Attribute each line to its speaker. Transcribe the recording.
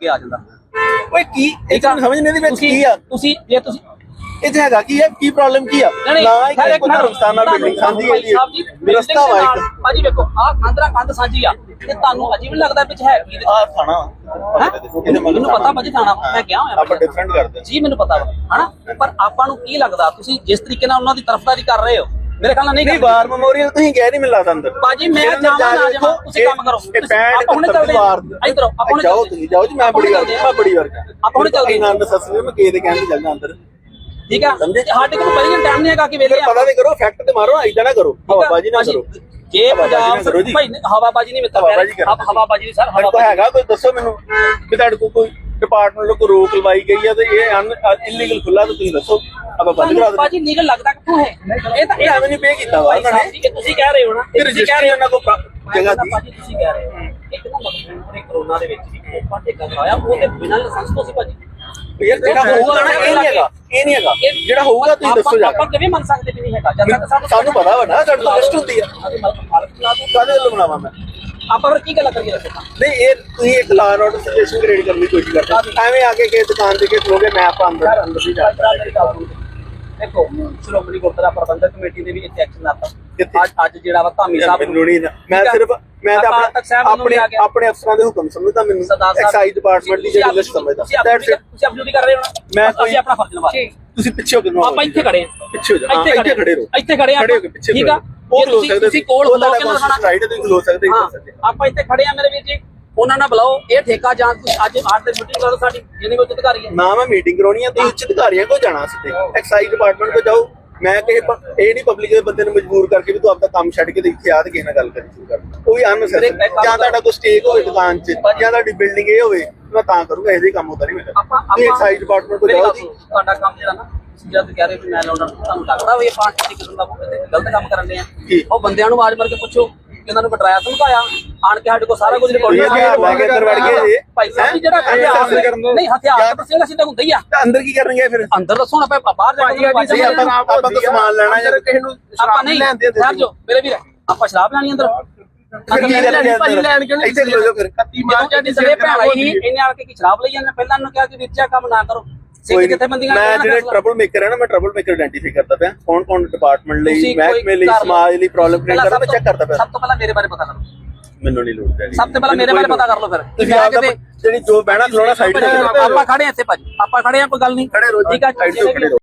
Speaker 1: ਕੇ ਆ ਜਾਂਦਾ।
Speaker 2: ਓਏ ਕੀ ਇਹ ਤਾਂ ਸਮਝ ਨਹੀਂ ਦੀ ਵਿੱਚ ਕੀ ਆ।
Speaker 1: ਤੁਸੀਂ ਜੇ ਤੁਸੀਂ
Speaker 2: ਇਹ 'ਚ ਹੈਗਾ ਕੀ ਹੈ? ਕੀ ਪ੍ਰੋਬਲਮ ਕੀ ਆ? ਨਾ ਇੱਕ ਧਰਮਸਥਾਨ ਨਾਲ ਬਿਲਡਿੰਗ ਸਾਂਝੀ
Speaker 1: ਜੀ,
Speaker 2: ਹੈ ਰਸਤਾ ਵਾ ਇੱਕ
Speaker 1: ਭਾਜੀ ਵੇਖੋ ਆਹ ਕੰਧਰਾ ਕੰਧ ਸਾਂਝੀ ਆ। ਤੇ ਤੁਹਾਨੂੰ ਅਜੀਬ ਲੱਗਦਾ ਵਿੱਚ ਹੈ ਕੀ?
Speaker 2: ਆ ਖਾਣਾ
Speaker 1: ਹੈਂ? ਮੈਨੂੰ ਪਤਾ ਭਾਜੀ ਥਾਣਾ ਮੈਂ ਗਿਆ ਹੋਇਆ
Speaker 2: ਆਪਾਂ different ਕਰਦੇ।
Speaker 1: ਜੀ ਮੈਨੂੰ ਪਤਾ ਵਾ। ਹਨਾ? ਪਰ ਆਪਾਂ ਨੂੰ ਕੀ ਲੱਗਦਾ? ਤੁਸੀਂ ਜਿਸ ਤਰੀਕੇ ਨਾਲ ਉਹਨਾਂ ਦੀ ਤਰਫਦਾਰੀ ਕਰ ਰਹੇ ਹੋ ਮੇਰੇ ਖਿਆਲ ਨਾਲ ਨਹੀਂ।
Speaker 2: ਵਾਰ ਮੈਮੋਰੀਅਲ ਤੁਸੀਂ ਕਹਿ ਨਹੀਂ ਮਿਲਦਾ ਅੰਦਰ।
Speaker 1: ਭਾਜੀ ਮੈਂ ਜਾਵਾਂ ਨਾ
Speaker 2: ਕੇ
Speaker 1: ਜਾਵਾਂ ਤੁਸੀਂ ਕੰਮ ਕਰੋ। ਆਪਾਂ ਹੁਣੇ ਚੱਲਦੇ ਹਾਂ। ਇਧਰ ਆਪਾਂ ਹੁਣੇ
Speaker 2: ਜਾਓ
Speaker 1: ਚੱਲਦੇ
Speaker 2: ਤੁਸੀਂ ਜਾਓ ਜੀ ਮੈਂ ਬੜੀ ਵਾਰ ਮੈਂ ਬੜੀ ਵਾਰ
Speaker 1: ਆਪਾਂ ਹੁਣੇ ਚੱਲਦੇ ਹਾਂ।
Speaker 2: ਨਾਲ ਨਸਸਰੀ ਮੈਂ ਕਿਸੇ ਦੇ ਕਹਿਣ ਤੇ ਚੱਲਦਾ ਅੰਦਰ।
Speaker 1: ਠੀਕ ਆ?
Speaker 2: ਸਮਝੇ?
Speaker 1: ਸਾਡੇ ਕੋਲ ਪਹਿਲਾਂ ਟਾਈਮ ਨਹੀਂ ਹੈਗਾ ਕਿ ਵੇਲੇ
Speaker 2: ਪਤਾ ਨਹੀਂ ਕਰੋ ਫੈਕਟ ਤੇ ਮਾਰੋ ਐਦਾਂ ਨਾ ਕਰੋ। ਹਵਾਬਾਜੀ ਨਾ ਕਰੋ।
Speaker 1: ਜੇ ਪੰਜਾਬ। ਭਾਈ ਹਵਾਬਾਜੀ ਨਹੀਂ ਮਿੱਤਰ
Speaker 2: ਹਵਾਬਾਜ਼ੀ
Speaker 1: ਨਹੀਂ ਸਰ ਹਵਾਬਾਜੀ।
Speaker 2: ਹੈਗਾ ਕੋਈ ਦੱਸੋ ਮੈਨੂੰ। ਕਿ ਤੁਹਾਡੇ ਕੋਲ ਕੋਈ ਡਿਪਾਰਟਮੈਂਟ ਵੱਲੋਂ ਕੋਈ ਰੋਕ ਲਵਾਈ ਗਈ ਹੈ ਤੇ ਇਹ ਅਨ ਇਲੀਗਲ ਖੁੱਲਾ ਤਾਂ ਤੁਸੀਂ ਦੱਸੋ। ਆਪਾਂ ਬੰਦ ਕਰਾ ਦਿੰਦੇ।
Speaker 1: ਭਾਜੀ ਲੀਗਲ ਲੱਗਦਾ ਕਿੱਥੋਂ ਹੈ? ਇਹ ਤਾਂ
Speaker 2: ਇਹ ਐਵੇਂ ਨਹੀਂ ਪੇ ਕੀਤਾ ਵਾ
Speaker 1: ਭਾਈ
Speaker 2: ਉਹਨਾਂ
Speaker 1: ਸਾਹਿਬ
Speaker 2: ਨੇ।
Speaker 1: ਜੀ ਇਹ ਤੁਸੀਂ ਕਹਿ ਰਹੇ ਹੋ ਨਾ ਕਹਿ
Speaker 2: ਰਜਿਸਟਰੀ
Speaker 1: ਰਹੇ ਹੋ
Speaker 2: ਉਹਨਾਂ ਕੋਲ ਪ੍ਰਾ- ਜਗ੍ਹਾ ਦੀ।
Speaker 1: ਭਾਜੀ ਤੁਸੀਂ ਕਹਿ ਰਹੇ ਹੋ। ਇੱਕ ਨਾ ਮਕਬੂਲ ਕਰੋਨਾ ਦੇ ਵਿੱਚ ਵੀ ਕੋਪਾ ਟੇਕਾ ਕਰਾਇਆ ਉਹ ਤੇ ਬਿਨਾਂ ਲਾਇਸੈਂਸ ਤੋਂ ਸੀ ਭਾਜੀ।
Speaker 2: ਯਾਰ ਜਿਹੜਾ ਹੋਊਗਾ ਨਾ ਇਹ ਨਹੀਂ ਹੈਗਾ ਇਹ ਨਹੀਂ ਹੈਗਾ। ਜਿਹੜਾ ਹੋਊਗਾ ਤੁਸੀਂ ਦੱਸੋ ਜਾ
Speaker 1: ਆਪਾਂ ਕਿਵੇਂ ਮੰਨ ਸਕਦੇ ਵੀ ਨਹੀਂ ਹੈਗਾ? ਜਦ ਤੱਕ ਸਾਨੂੰ
Speaker 2: ਸਾਨੂੰ ਪਤਾ ਵਾ ਨਾ ਸਾਡੇ ਤੋਂ ਲਿਸਟ ਹੁੰਦੀ ਆ। ਕਾਹਦੇ ਵੱਲੋਂ ਬਣਾਵਾਂ ਮੈਂ?
Speaker 1: ਆਪਾਂ ਫਿਰ ਕੀ ਗੱਲ ਕਰੀਏ ਤਾਂ?
Speaker 2: ਨਹੀਂ ਇਹ ਤੁਸੀਂ ਇੱਕ ਲਾ ਆਰਡਰ ਸਿਚੁਏਸ਼ਨ ਕ੍ਰੀਏਟ ਕਰਨ ਦੀ ਕੋਸ਼ਿਸ਼ ਕਰਦੇ। ਹੋ। ਐਵੇਂ ਆ ਕੇ ਕਿਸੇ ਦੁਕਾਨ ਤੇ ਕਿਸੇ ਲੋਗੇ ਮੈਂ ਆਪਾਂ ਅੰਦਰ ਅੰਦਰ ਨਹੀਂ ਜਾ
Speaker 1: ਦੇਖੋ ਸ਼੍ਰੋਮਣੀ ਗੁਰਦੁਆਰਾ ਪ੍ਰਬੰਧਕ ਕਮੇਟੀ ਦੇ ਵੀ ਇੱਥੇ ਐਕਸ਼ਨ
Speaker 2: ਕਿੱਥੇ?
Speaker 1: ਅੱਜ ਅੱਜ ਜਿਹੜਾ ਵਾ ਧਾਮੀ ਸਾਹਿਬ
Speaker 2: ਮੈਨੂੰ ਨਹੀਂ ਨਾ- ਮੈਂ
Speaker 1: ਆ?
Speaker 2: ਸਿਰਫ ਮੈਂ ਤਾਂ ਆਪਣੇ
Speaker 1: ਨੂੰ
Speaker 2: ਆਪਣੇ ਅਫਸਰਾਂ ਦੇ ਹੁਕਮ ਸਮਝਦਾ ਮੈਨੂੰ। ਐਕਸਾਈਜ਼ ਡਿਪਾਰਟਮੈਂਟ ਦੀ
Speaker 1: ਤੁਸੀਂ
Speaker 2: ਜਿਹੜੀ ਲਿਸਟ ਸਮਝਦਾ।
Speaker 1: ਤੁਸੀਂ ਆਪ. ਤੁਸੀਂ ਡਿਊਟੀ ਕਰ ਰਹੇ ਹੋ ਨਾ?
Speaker 2: ਮੈਂ
Speaker 1: ਅਸੀਂ ਆਪਣਾ ਫਰਜ਼ ਨਿਭਾ ਹਾਂ।
Speaker 2: ਤੁਸੀਂ ਪਿੱਛੇ ਹੋ ਕੇ ਨੋ
Speaker 1: ਆਪਾਂ ਇੱਥੇ ਖੜੇ ਹਾਂ।
Speaker 2: ਪਿੱਛੇ ਹੋ ਜਾ। ਹਾਂ, ਇੱਥੇ ਖੜੇ ਰਹੋ।
Speaker 1: ਇੱਥੇ ਖੜੇ ਆ
Speaker 2: ਖੜੇ ਹੋ ਕੇ ਪਿੱਛੇ
Speaker 1: ਠੀਕ ਆ?
Speaker 2: ਉਹ ਖਲੋ
Speaker 1: ਤੁਸੀਂ
Speaker 2: ਸਕਦੇ
Speaker 1: ਤੁਸੀਂ ਕੋਲ
Speaker 2: ਉਹ
Speaker 1: ਖਲੋ ਕੇ
Speaker 2: ਤੁਹਾਡਾ
Speaker 1: ਨਾ ਖਾਣਾ
Speaker 2: ਰਾਈਟ ਤੁਸੀਂ ਖਲੋ ਸਕਦੇ
Speaker 1: ਆਪਾਂ ਇੱਥੇ ਖੜੇ ਆ ਮੇਰੇ ਵੀਰ ਜੀ ਉਹਨਾਂ ਨਾਲ ਬੁਲਾਓ। ਇਹ ਠੇਕਾ ਜਾਂ ਤੁਸੀਂ ਅੱਜ ਆਠ ਦੇ ਮੀਟਿੰਗ ਕਰੋ ਸਾਡੀ ਜਿਹਨੇ ਵਿੱਚ ਅਧਿਕਾਰੀ ਹੈ।
Speaker 2: ਨਾ ਮੈਂ ਮੀਟਿੰਗ ਕਰਾਉਣੀ ਆ ਤੁਸੀਂ ਉੱਚ ਅਧਿਕਾਰੀਆਂ ਕੋਲ ਜਾਣਾ ਸਿੱਧੇ ਐਕਸਾਈਜ਼ ਡਿਪਾਰਟਮੈਂਟ ਕੋਲ ਜਾਓ। ਮੈਂ ਕਿਸੇ ਇਹ ਨਹੀਂ ਪਬਲਿਕ ਦੇ ਬੰਦੇ ਨੂੰ ਮਜਬੂਰ ਕਰਕੇ ਵੀ ਤੂੰ ਆਪਦਾ ਕੰਮ ਛੱਡ ਕੇ ਤੇ ਇੱਥੇ ਆ ਤੇ ਕਿਸੇ ਨਾਲ ਗੱਲ ਕਰੀ ਸ਼ੁਰੂ ਕਰ। ਕੋਈ ਅਨਸੈਸਰੀ
Speaker 1: ਮੇਰੇ ਕੰਮ
Speaker 2: ਜਾਂ ਤੁਹਾਡਾ ਕੋਈ ਸਟੇਕ ਹੋਵੇ ਦੁਕਾਨ 'ਚ ਜਾਂ ਤੁਹਾਡੀ ਬਿਲਡਿੰਗ ਇਹ ਹੋਵੇ ਮੈਂ ਤਾਂ ਕਰੂੰਗਾ ਇਹਦੇ ਕੰਮ ਹੁੰਦਾ ਨਹੀਂ ਮੈਂ
Speaker 1: ਆਪਾਂ
Speaker 2: ਤੁਸੀਂ ਐਕਸਾਈਜ਼ ਡਿਪਾਰਟਮੈਂਟ ਕੋਲ ਜਾਓ
Speaker 1: ਤੁਹਾਡਾ ਕੰਮ ਜਿਹੜਾ ਨਾ ਤੁਸੀਂ ਜਦ ਕਹਿ ਰਹੇ ਵੀ ਮੈਂ ਲਾਉਣਾ ਤੁਹਾਨੂੰ ਲੱਗਦਾ ਵੀ ਇਹ ਪਾਰਟੀ ਦੀ ਕਿਸਮ ਦਾ ਗਲਤ ਕੰਮ ਕਰਨ ਦੇ ਆ
Speaker 2: ਕੀ?
Speaker 1: ਉਹ ਬੰਦਿਆਂ ਨੂੰ ਆਵਾਜ਼ ਮਾਰ ਕੇ ਪੁੱਛੋ ਕਿ ਇਹਨਾਂ ਨੂੰ ਬਟਰਾਇਆ ਧਮਕਾਇਆ ਆਣ ਕੇ ਸਾਡੇ ਕੋਲ ਸਾਰਾ ਕੁਝ ਰਿਕਾਰਡ
Speaker 2: ਲੈ ਕੇ ਅੰਦਰ ਵੜ ਗਏ ਜੀ।
Speaker 1: ਭਾਈ ਸਾਹਿਬ ਜੀ ਜਿਹੜਾ
Speaker 2: ਹੈਂ?
Speaker 1: ਹਥਿਆਰ। ਨਹੀਂ ਹਥਿਆਰ ਤਾਂ ਸਿੰਘ ਅਸੀਂ ਤਾਂ ਹੁੰਦਾ ਹੀ ਆ
Speaker 2: ਤਾਂ ਅੰਦਰ ਕੀ ਕਰਨਗੇ ਫਿਰ
Speaker 1: ਅੰਦਰ ਦੱਸੋ ਨਾ ਆਪਾਂ ਬਾਹਰ ਜਾ ਕੇ
Speaker 2: ਆਪਾਂ ਆਪਾਂ ਤਾਂ ਸਮਾਨ ਲੈਣਾ ਜਾਂ ਕਿਸੇ ਨੂੰ
Speaker 1: ਆਪਾਂ ਨਹੀਂ ਠਹਿਰ ਜਾਓ ਮੇਰੇ ਵੀਰ ਆਪਾਂ ਸ਼ਰਾਬ ਲੈਣੀ ਅੰਦਰ
Speaker 2: ਕੀ ਇੱਥੇ ਖਲੋ ਜਾਓ ਫਿਰ
Speaker 1: ਜਦੋਂ ਜਾਂਦੀ ਸਵੇ ਭੈਣ ਆਈ ਸੀ ਇਹਨੇ ਆ ਕੇ ਕੀ ਸ਼ਰਾਬ ਲਈ ਜਾਂਦੇ ਪਹਿਲਾਂ ਇਹਨੂੰ ਕਿਹਾ ਕਿ ਵਿੱਚਾ ਕੰਮ ਨਾ ਕਰੋ
Speaker 2: ਕੋਈ
Speaker 1: ਕਿੱਥੇ ਬੰਦੀਆਂ
Speaker 2: ਮੈਂ ਜਿਹੜੇ ਟਰਬਲ ਮੇਕਰ ਹੈ ਨਾ ਮੈਂ ਟਰਬਲ ਮੇਕਰ ਆਇਡੈਂਟੀਫਾਈ ਕਰਦਾ ਪਿਆ। ਕੌਣ ਕੌਣ ਡਿਪਾਰਟਮੈਂਟ ਲਈ
Speaker 1: ਤੁਸੀਂ
Speaker 2: ਮਹਿਕਮੇ ਲਈ
Speaker 1: ਕੋਈ ਕਰ ਲਓ।
Speaker 2: ਸਮਾਜ ਲਈ ਪ੍ਰੋਬਲਮ ਕ੍ਰੀਏਟ ਕਰਦਾ ਮੈਂ ਚੈੱਕ ਕਰਦਾ ਪਿਆ।
Speaker 1: ਸਭ ਤੋਂ ਪਹਿਲਾਂ ਮੇਰੇ ਬਾਰੇ ਪਤਾ ਕਰੋ।
Speaker 2: ਮੈਨੂੰ ਨਹੀਂ ਲੋੜ ਪੈਣੀ।
Speaker 1: ਸਭ ਤੋਂ ਪਹਿਲਾਂ ਮੇਰੇ ਬਾਰੇ ਪਤਾ ਕਰ ਲਓ ਫਿਰ।
Speaker 2: ਤੁਸੀਂ
Speaker 1: ਮੈਂ
Speaker 2: ਆਪਦਾ
Speaker 1: ਕਿਤੇ-
Speaker 2: ਜਿਹੜੀ ਜੋ ਬਹਿਣਾ ਖਲੋਣਾ ਸਾਈਡ ਤੇ
Speaker 1: ਆਪਾਂ ਖੜੇ ਆ ਇੱਥੇ ਭਾਜੀ। ਆਪਾਂ ਖੜੇ ਆ ਕੋਈ ਗੱਲ ਨਹੀਂ।
Speaker 2: ਖੜੇ ਰਹੋ ਜੀ,
Speaker 1: ਠੀਕ ਆ
Speaker 2: side ਤੇ ਖੜੇ ਰਹੋ।